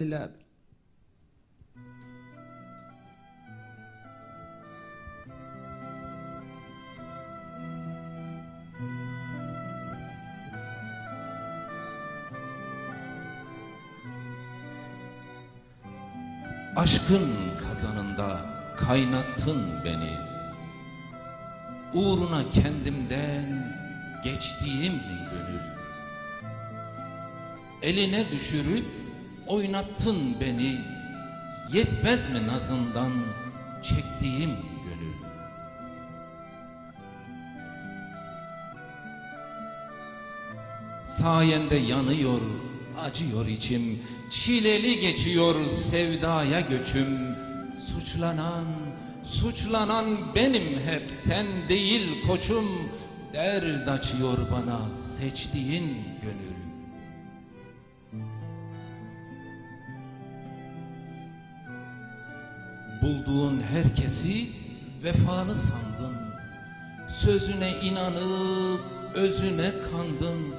Lillah. Aşkın kazanında kaynattın beni. Uğruna kendimden geçtiğim gönül. Eline düşürüp oynattın beni. Yetmez mi nazından çektiğim gönül? Sayende yanıyor, acıyor içim, çileli geçiyor sevdaya göçüm. Suçlanan, suçlanan benim hep, sen değil koçum. Derd açıyor bana seçtiğin gönül. Bulduğun herkesi vefalı sandın. Sözüne inanıp özüne kandın.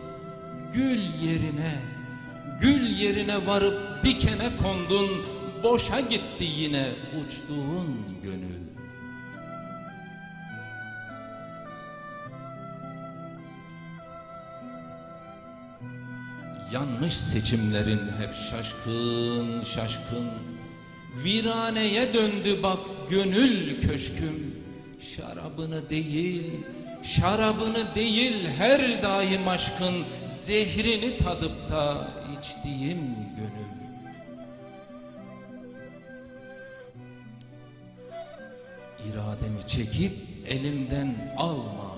Gül yerine, gül yerine varıp dikene kondun. Boşa gitti yine uçtuğun gönül. Yanlış seçimlerin hep şaşkın şaşkın Viraneye döndü bak gönül köşküm. Şarabını değil, şarabını değil her daim aşkın Zehrini tadıp da içtiğim gönül. İrademi çekip elimden alma.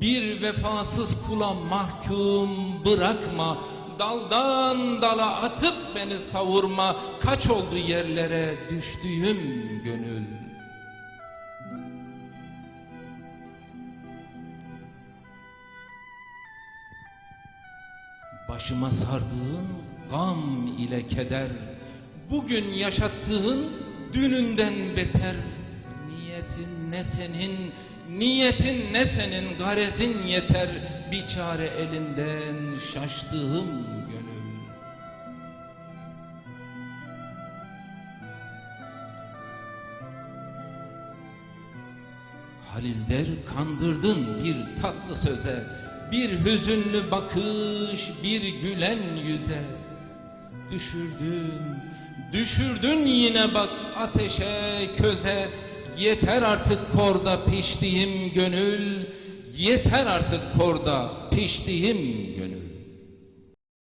Bir vefasız kula mahkum bırakma. Daldan dala atıp beni savurma. Kaç oldu yerlere düştüğüm gönül. Başıma sardığın gam ile keder. Bugün yaşattığın dününden beter. Niyetin ne senin, niyetin ne senin, garezin yeter. Bir çare elinden şaştığım gönül. Halil der kandırdın bir tatlı söze, bir hüzünlü bakış, bir gülen yüze. Düşürdün, düşürdün yine bak ateşe, köze. Yeter artık korda piştiğim gönül, yeter artık korda piştiğim gönül.